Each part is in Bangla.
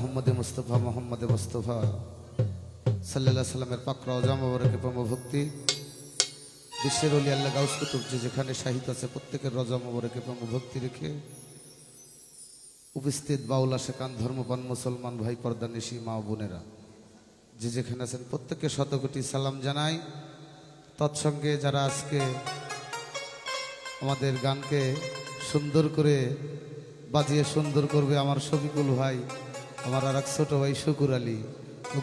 মোহাম্মদে মুস্তফা মোহাম্মদে মুস্তফা। সাল্লাহ সাল্লামের পাকরা অজামবরকে ভক্তি। বিশ্বের অলি আল্লাহ গাউস কুতুব যে যেখানে সাহিত্য আছে, প্রত্যেকের রজামবরকে ভক্তি রেখে উপস্থিত বাউলা শেখান ধর্মপান মুসলমান ভাই পর্দা নিশি মা বোনেরা। যে যেখানে আছেন প্রত্যেককে শতকোটি সালাম জানাই। তৎসঙ্গে যারা আজকে আমাদের গানকে সুন্দর করে বাজিয়ে সুন্দর করবে আমার শফিকুল ভাই আমার আর এক ছোটো ভাই শুকুর আলী।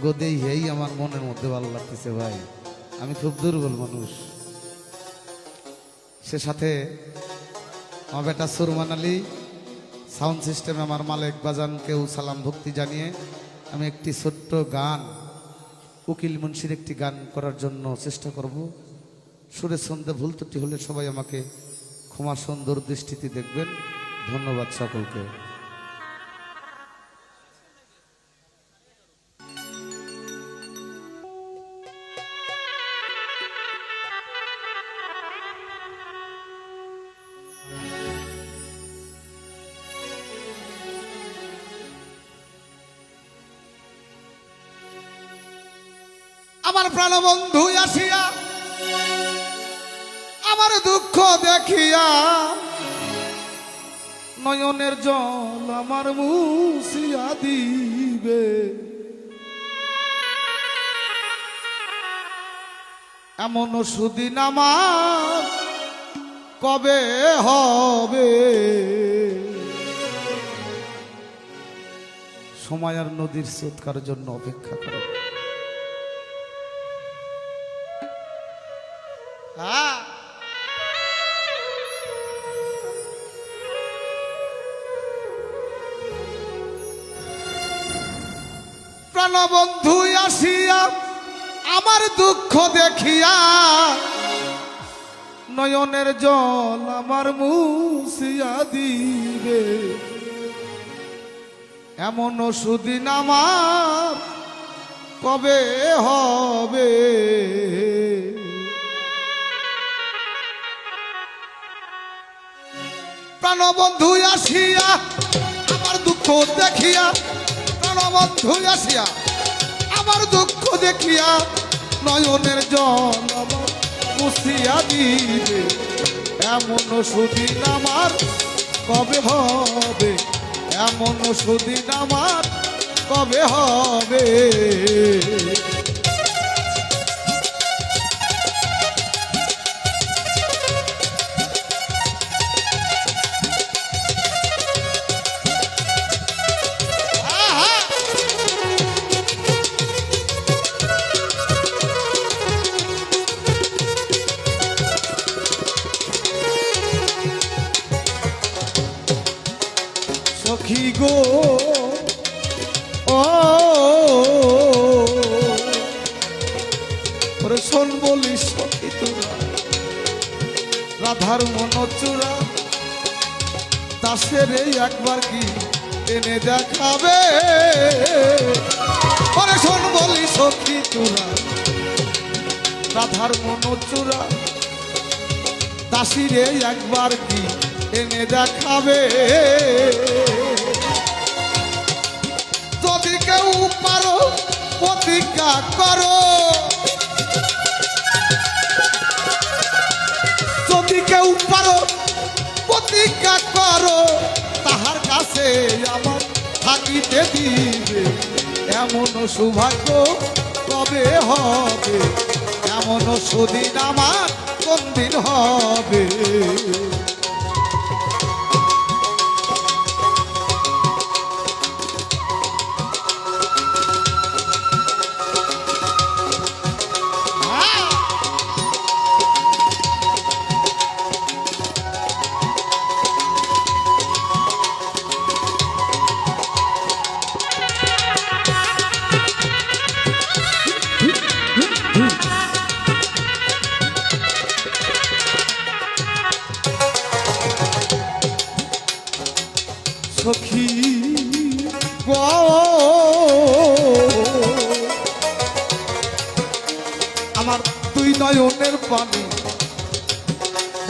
গোদেই হেই আমার মনের মধ্যে ভালো লাগতেছে ভাই। আমি খুব দুর্বল মানুষ। সে সাথে আমার বেটা সুরমান আলী, সাউন্ড সিস্টেমে আমার মালিক বাজানকেও সালাম ভক্তি জানিয়ে আমি একটি ছোট্ট গান, উকিল মুন্সির একটি গান করার জন্য চেষ্টা করব। সুরে সন্ধে ভুল ত্রুটি হলে সবাই আমাকে ক্ষমা সুন্দর দৃষ্টিতে দেখবেন। ধন্যবাদ সকলকে। আমার প্রাণবন্ধু আসিয়া আমার দুঃখ দেখিয়া নয়নের জল আমার মুসিয়া দিবে। এমন সুদিন আমার কবে হবে? সময় আর নদীর স্রোতকার জন্য অপেক্ষা করে হ্যাঁ। প্রাণবন্ধু আসিয়া আমার দুঃখ দেখিয়া নয়নের জল আমার মুসিয়া দিবে। এমন সুদিন আমার, কবে হবে? প্রাণবন্ধু আসিয়া, আমার দুঃখ দেখিয়া, প্রাণবন্ধু আসিয়া, আমার দুঃখ দেখিয়া নয়নের জল আমার মুছিয়া দিবে। এমন সুদিন আমার, কবে হবে? এমন সুদিন আমার, কবে হবে? বলি সখী তোরা। রাধার মন চূড়া। দাসের এই একবার কি এনে দেখাবে? ওরে শোন বলি সখী তোরা। রাধার মন চূড়া। দাসিরে একবার কি এনে দেখাবে? যদি কেউ পারো প্রতিজ্ঞা করো। কেউ পারো প্রতিজ্ঞা করো, তাহার কাছে আমার থাকিতে দিবে। এমন সৌভাগ্য কবে হবে? এমন সুদিন আমার কোন দিন হবে?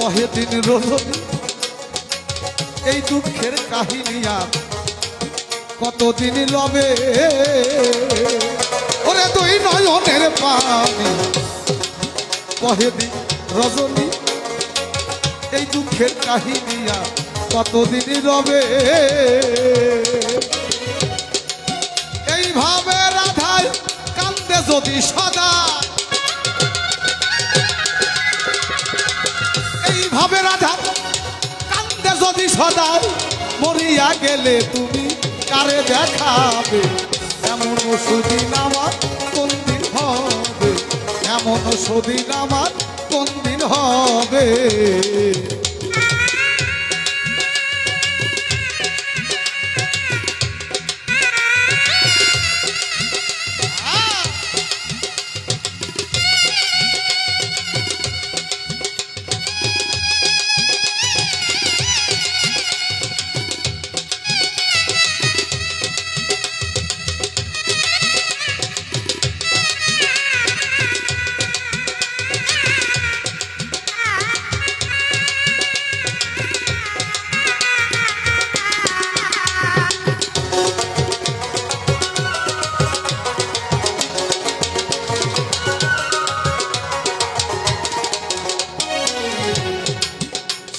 বহে দিন রজনী এই দুঃখের কাহিনী আর কতদিন লবে? ওরে দুই নয়নের পানি। কহেদি রজনী, এই দুঃখের কাহিনিয়া কতদিন রবে এইভাবে রাধায় কান্দে যদি সদা। এইভাবে রাধা, কান্দে যদি সদাই, মরিয়া গেলে তুমি কারে দেখাবে? এমন সুদিন আমার কোন দিন হবে? এমন সুদিন আমার কোন দিন হবে?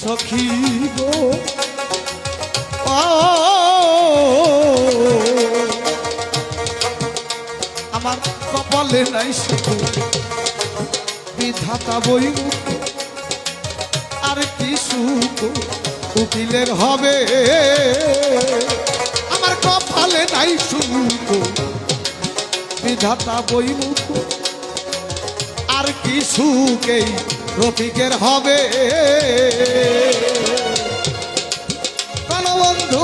সখী আমার কপালে নাই শুধু বিধাতা বই। আর কি সুখ উকিলের হবে? আমার কপালে নাই সুখ বিধাতা বই মুখ। আর কিছুকেই রফিকের হবে। বন্ধু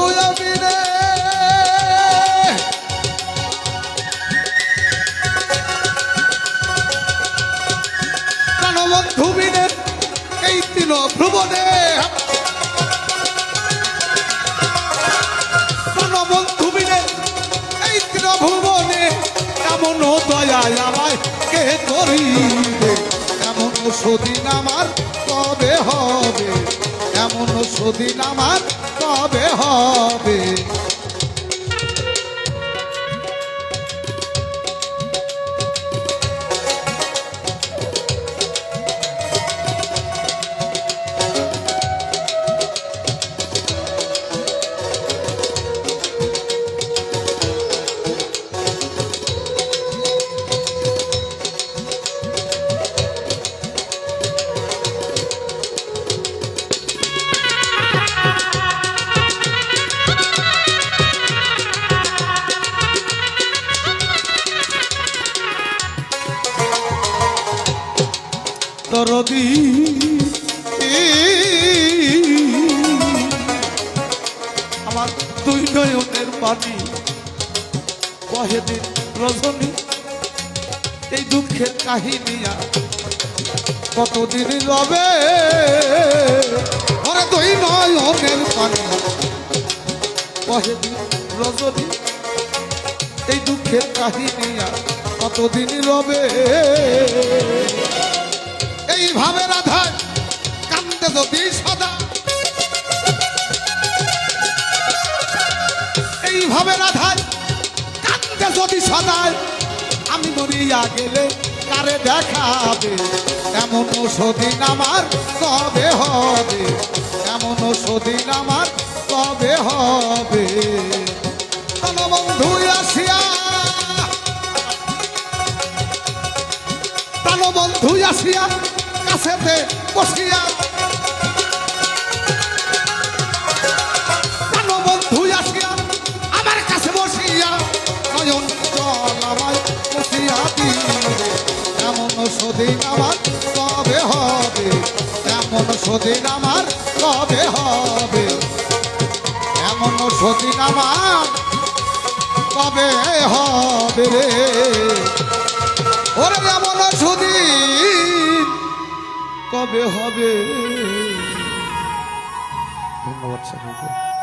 তিন ভ্রমণে এমন দয়ায় আমায় কে করিবে? এমন সদিন আমার, কবে হবে? এমন সদিন আমার, কবে হবে? দুই নয়নের পানি কহেদিন রজনী, এই দুঃখের কাহিনী কতদিন রবে? ওরে দুই নয়নের পানি কহেদিন রজনী, এই দুঃখের কাহিনিয়া কতদিন রবে? এইভাবে রাধায় কান্দে যদি সদা। এইভাবে রাধায়? কান্দে যদি সদায়, আমি মরিয়া গেলে কারে দেখাবে? এমন সদিন আমার কবে হবে। এমন সদিন আমার কবে হবে। বন্ধু আসিয়া বন্ধু আসিয়া কাছেতে বসিয়া সদিন আমার, কবে হবে? এমন সদিন আমার, কবে হবে রে? ওরে এমন সুদিন কবে হবে? ধন্যবাদ সকলকে